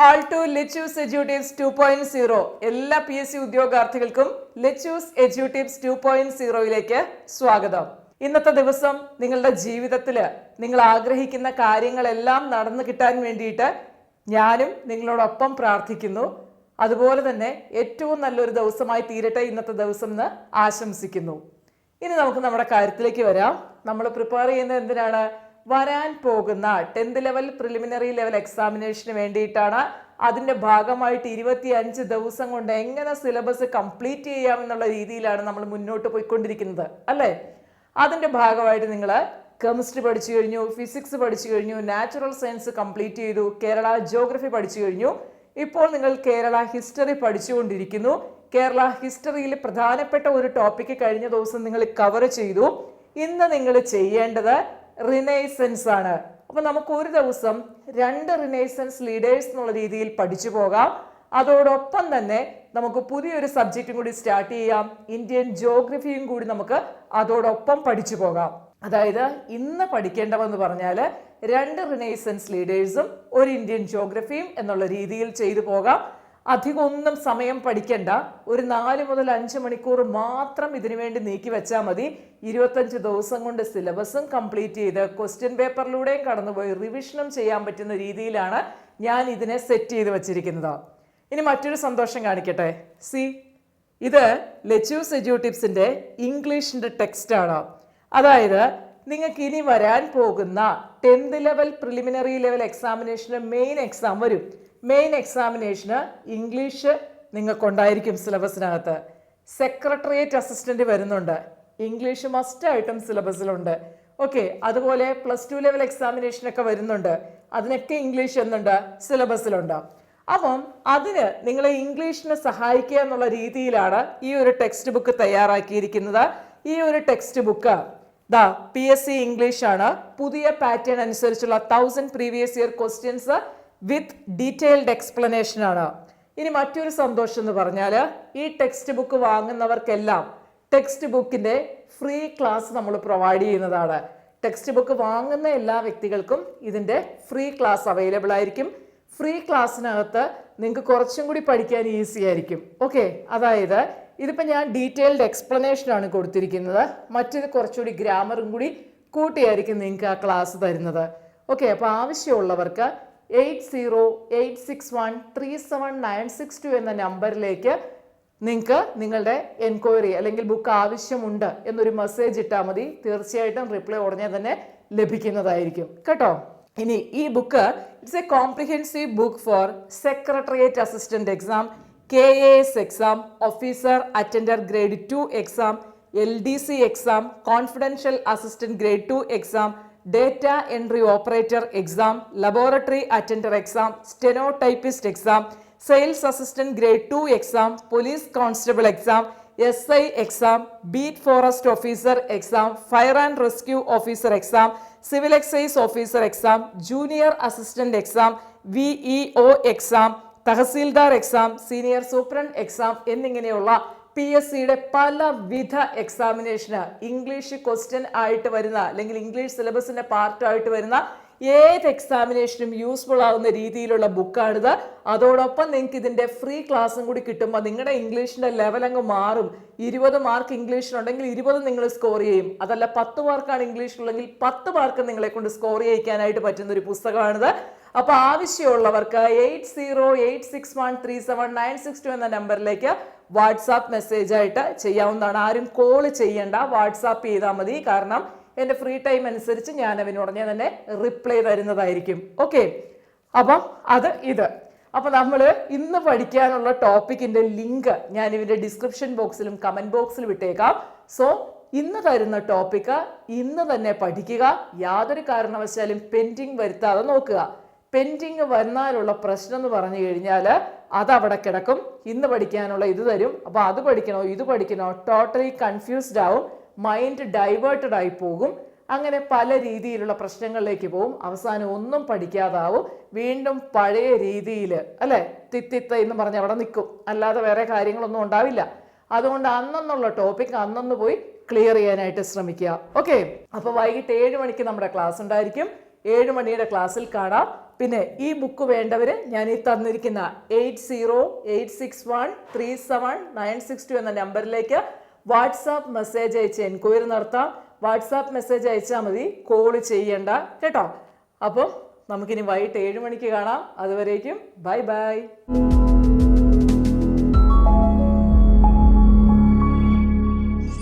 All to Lechus educatives two point zero. എല്ലാ P S C ഉദ്യോഗാർത്ഥികൾക്കും Lechu's എജ്യൂട്ടീവ്സ് two point സീറോയിലേക്ക് സ്വാഗതം. ഇന്നത്തെ ദിവസം നിങ്ങളുടെ ജീവിതത്തിൽ നിങ്ങൾ ആഗ്രഹിക്കുന്ന കാര്യങ്ങളെല്ലാം നടന്നു കിട്ടാൻ വേണ്ടിയിട്ട് ഞാനും നിങ്ങളോടൊപ്പം പ്രാർത്ഥിക്കുന്നു. അതുപോലെ തന്നെ ഏറ്റവും നല്ലൊരു ദിവസമായി തീരട്ടെ ഇന്നത്തെ ദിവസം എന്ന് ആശംസിക്കുന്നു. ഇനി നമുക്ക് നമ്മുടെ കാര്യത്തിലേക്ക് വരാം. നമ്മൾ പ്രിപ്പയർ ചെയ്യുന്നത് എന്തിനാണ്? വരാൻ പോകുന്ന ടെൻത്ത് ലെവൽ പ്രിലിമിനറി ലെവൽ എക്സാമിനേഷന് വേണ്ടിയിട്ടാണ് അതിന്റെ ഭാഗമായിട്ട് ഇരുപത്തി അഞ്ച് ദിവസം കൊണ്ട് എങ്ങനെ സിലബസ് കംപ്ലീറ്റ് ചെയ്യാം എന്നുള്ള രീതിയിലാണ് നമ്മൾ മുന്നോട്ട് പോയിക്കൊണ്ടിരിക്കുന്നത് അല്ലേ? അതിന്റെ ഭാഗമായിട്ട് നിങ്ങൾ കെമിസ്ട്രി പഠിച്ചു കഴിഞ്ഞു ഫിസിക്സ് പഠിച്ചു കഴിഞ്ഞു നാച്ചുറൽ സയൻസ് കംപ്ലീറ്റ് ചെയ്തു കേരള ജോഗ്രഫി പഠിച്ചു കഴിഞ്ഞു. ഇപ്പോൾ നിങ്ങൾ കേരള ഹിസ്റ്ററി പഠിച്ചുകൊണ്ടിരിക്കുന്നു. കേരള ഹിസ്റ്ററിയിൽ പ്രധാനപ്പെട്ട ഒരു ടോപ്പിക്ക് കഴിഞ്ഞ ദിവസം നിങ്ങൾ കവർ ചെയ്തു. ഇന്ന് നിങ്ങൾ ചെയ്യേണ്ടത് റിനൈസൻസ് ആണ്. അപ്പൊ നമുക്ക് ഒരു ദിവസം രണ്ട് റിനൈസൻസ് ലീഡേഴ്സ് എന്നുള്ള രീതിയിൽ പഠിച്ചു പോകാം. അതോടൊപ്പം തന്നെ നമുക്ക് പുതിയൊരു സബ്ജക്റ്റും കൂടി സ്റ്റാർട്ട് ചെയ്യാം. ഇന്ത്യൻ ജോഗ്രഫിയും കൂടി നമുക്ക് അതോടൊപ്പം പഠിച്ചു പോകാം. അതായത് ഇന്ന് പഠിക്കേണ്ടവെന്ന് പറഞ്ഞാൽ രണ്ട് റിനൈസൻസ് ലീഡേഴ്സും ഒരു ഇന്ത്യൻ ജോഗ്രഫിയും എന്നുള്ള രീതിയിൽ ചെയ്തു പോകാം. അധികം ഒന്നും സമയം പഠിക്കണ്ട. ഒരു നാല് മുതൽ അഞ്ച് മണിക്കൂർ മാത്രം ഇതിനു വേണ്ടി നീക്കി വെച്ചാൽ മതി. ഇരുപത്തഞ്ച് ദിവസം കൊണ്ട് സിലബസും കംപ്ലീറ്റ് ചെയ്ത് ക്വസ്റ്റ്യൻ പേപ്പറിലൂടെയും കടന്നുപോയി റിവിഷനും ചെയ്യാൻ പറ്റുന്ന രീതിയിലാണ് ഞാൻ ഇതിനെ സെറ്റ് ചെയ്ത് വെച്ചിരിക്കുന്നത്. ഇനി മറ്റൊരു സന്തോഷം കാണിക്കട്ടെ. സി ഇത് ലെച്യൂസ് എജ്യൂട്ടിപ്സിന്റെ ഇംഗ്ലീഷിന്റെ ടെക്സ്റ്റ് ആണ് അതായത് നിങ്ങൾക്ക് ഇനി വരാൻ പോകുന്ന ടെൻത്ത് ലെവൽ പ്രിലിമിനറി ലെവൽ എക്സാമിനേഷന്റെ മെയിൻ എക്സാം വരും. മെയിൻ എക്സാമിനേഷന് ഇംഗ്ലീഷ് നിങ്ങൾക്കുണ്ടായിരിക്കും സിലബസിനകത്ത് സെക്രട്ടേറിയറ്റ് അസിസ്റ്റന്റ് വരുന്നുണ്ട്. ഇംഗ്ലീഷ് മസ്റ്റ് ആയിട്ടും സിലബസിലുണ്ട് ഓക്കെ അതുപോലെ പ്ലസ് ടു ലെവൽ എക്സാമിനേഷനൊക്കെ വരുന്നുണ്ട്. അതിനൊക്കെ ഇംഗ്ലീഷ് എന്നുണ്ട് സിലബസിലുണ്ട് അപ്പം അതിന് നിങ്ങളെ ഇംഗ്ലീഷിനെ സഹായിക്കുക എന്നുള്ള രീതിയിലാണ് ഈ ഒരു ടെക്സ്റ്റ് ബുക്ക് തയ്യാറാക്കിയിരിക്കുന്നത്. ഈ ഒരു text book the P S C ഇംഗ്ലീഷാണ് പുതിയ പാറ്റേൺ അനുസരിച്ചുള്ള thousand previous year questions with detailed explanation ആണ്. ഇനി മറ്റൊരു സന്തോഷം എന്ന് പറഞ്ഞാൽ ഈ ടെക്സ്റ്റ് ബുക്ക് വാങ്ങുന്നവർക്കെല്ലാം ടെക്സ്റ്റ് ബുക്കിന്റെ ഫ്രീ ക്ലാസ് നമ്മൾ പ്രൊവൈഡ് ചെയ്യുന്നതാണ്. ടെക്സ്റ്റ് ബുക്ക് വാങ്ങുന്ന എല്ലാ വ്യക്തികൾക്കും ഇതിന്റെ ഫ്രീ ക്ലാസ് അവൈലബിൾ ആയിരിക്കും. ഫ്രീ ക്ലാസ്സിനകത്ത് നിങ്ങൾക്ക് കുറച്ചും കൂടി പഠിക്കാൻ ഈസി ആയിരിക്കും. ഓക്കെ അതായത് ഇതിപ്പോൾ ഞാൻ ഡീറ്റെയിൽഡ് എക്സ്പ്ലനേഷൻ ആണ് കൊടുത്തിരിക്കുന്നത്. മറ്റേത് കുറച്ചുകൂടി ഗ്രാമറും കൂടി കൂട്ടിയായിരിക്കും നിങ്ങൾക്ക് ആ ക്ലാസ് തരുന്നത്. ഓക്കെ അപ്പോൾ ആവശ്യമുള്ളവർക്ക് eight zero eight six one three seven nine six two എന്ന നമ്പറിലേക്ക് നിങ്ങൾക്ക് നിങ്ങളുടെ എൻക്വയറി അല്ലെങ്കിൽ ബുക്ക് ആവശ്യമുണ്ട് എന്നൊരു മെസ്സേജ് ഇട്ടാൽ മതി. തീർച്ചയായിട്ടും റിപ്ലൈ ഉടനെ തന്നെ ലഭിക്കുന്നതായിരിക്കും. കേട്ടോ? ഇനി ഈ book it's a comprehensive book for secretariat assistant exam K A S exam officer attender grade two exam L D C exam confidential assistant grade two exam data entry operator exam laboratory attender exam steno typist exam sales assistant grade two exam police constable exam S I exam beat forest officer exam fire and rescue officer exam civil excise officer exam junior assistant exam V E O exam tahsildar exam senior superintendent exam എന്നിങ്ങനെയുള്ള P S സിയുടെ പലവിധ എക്സാമിനേഷന് English question ആയിട്ട് വരുന്ന അല്ലെങ്കിൽ English സിലബസിന്റെ പാർട്ടായിട്ട് വരുന്ന ഏത് എക്സാമിനേഷനും useful ആവുന്ന രീതിയിലുള്ള ബുക്കാണിത് അതോടൊപ്പം നിങ്ങൾക്ക് ഇതിന്റെ ഫ്രീ ക്ലാസ്സും കൂടി കിട്ടുമ്പോൾ നിങ്ങളുടെ ഇംഗ്ലീഷിന്റെ ലെവൽ അങ്ങ് മാറും. ഇരുപത് മാർക്ക് ഇംഗ്ലീഷിനുണ്ടെങ്കിൽ ഇരുപത് നിങ്ങൾ സ്കോർ ചെയ്യും. അതല്ല പത്ത് മാർക്കാണ് ഇംഗ്ലീഷിലുണ്ടെങ്കിൽ പത്ത് മാർക്ക് നിങ്ങളെ കൊണ്ട് സ്കോർ ചെയ്യിക്കാനായിട്ട് പറ്റുന്ന ഒരു പുസ്തകമാണിത്. അപ്പോൾ ആവശ്യമുള്ളവർക്ക് eight zero eight six one three seven nine six two എന്ന നമ്പറിലേക്ക് വാട്സാപ്പ് മെസ്സേജ് ആയിട്ട് ചെയ്യാവുന്നതാണ്. ആരും കോൾ ചെയ്യേണ്ട. വാട്സാപ്പ് ചെയ്താൽ മതി. കാരണം എന്റെ ഫ്രീ ടൈം അനുസരിച്ച് ഞാൻ അവന് ഉടനെ തന്നെ റിപ്ലൈ തരുന്നതായിരിക്കും. ഓക്കെ അപ്പം അത് ഇത്. അപ്പം നമ്മൾ ഇന്ന് പഠിക്കാനുള്ള ടോപ്പിക്കിന്റെ ലിങ്ക് ഞാൻ ഇവന്റെ ഡിസ്ക്രിപ്ഷൻ ബോക്സിലും കമന്റ് ബോക്സിലും ഇട്ടേക്കാം. സോ ഇന്ന് തരുന്ന ടോപ്പിക്ക് ഇന്ന് തന്നെ പഠിക്കുക. യാതൊരു കാരണവശാലും പെൻഡിങ് വരുത്താതെ നോക്കുക. പെൻഡിങ് വന്നാലുള്ള പ്രശ്നം എന്ന് പറഞ്ഞു കഴിഞ്ഞാൽ അത് അവിടെ കിടക്കും. ഇന്ന് പഠിക്കാനുള്ള ഇത് തരും. അപ്പോൾ അത് പഠിക്കണോ ഇത് പഠിക്കണോ ടോട്ടലി കൺഫ്യൂസ്ഡ് ആവും. മൈൻഡ് ഡൈവേർട്ടഡ് ആയി പോകും. അങ്ങനെ പല രീതിയിലുള്ള പ്രശ്നങ്ങളിലേക്ക് പോകും. അവസാനം ഒന്നും പഠിക്കാതാവും. വീണ്ടും പഴയ രീതിയിൽ അല്ലേ? തിത്തിത്ത എന്ന് പറഞ്ഞ് അവിടെ നിൽക്കും അല്ലാതെ വേറെ കാര്യങ്ങളൊന്നും ഉണ്ടാവില്ല. അതുകൊണ്ട് അന്നെന്നുള്ള ടോപ്പിക് അന്നൊന്ന് പോയി ക്ലിയർ ചെയ്യാനായിട്ട് ശ്രമിക്കുക. ഓക്കെ അപ്പോൾ വൈകിട്ട് ഏഴ് മണിക്ക് നമ്മുടെ ക്ലാസ് ഉണ്ടായിരിക്കും. ഏഴ് മണിയുടെ ക്ലാസ്സിൽ കാണാം. പിന്നെ ഈ ബുക്ക് വേണ്ടവർ ഞാൻ ഈ തന്നിരിക്കുന്ന eight zero eight six one three seven nine six two എന്ന നമ്പറിലേക്ക് വാട്സാപ്പ് മെസ്സേജ് അയച്ച് എൻക്വയറി നടത്താം. വാട്സാപ്പ് മെസ്സേജ് അയച്ചാൽ മതി കോൾ ചെയ്യണ്ട കേട്ടോ? അപ്പോൾ നമുക്കിനി വൈകിട്ട് ഏഴ് മണിക്ക് കാണാം. അതുവരേക്കും ബൈ ബൈ.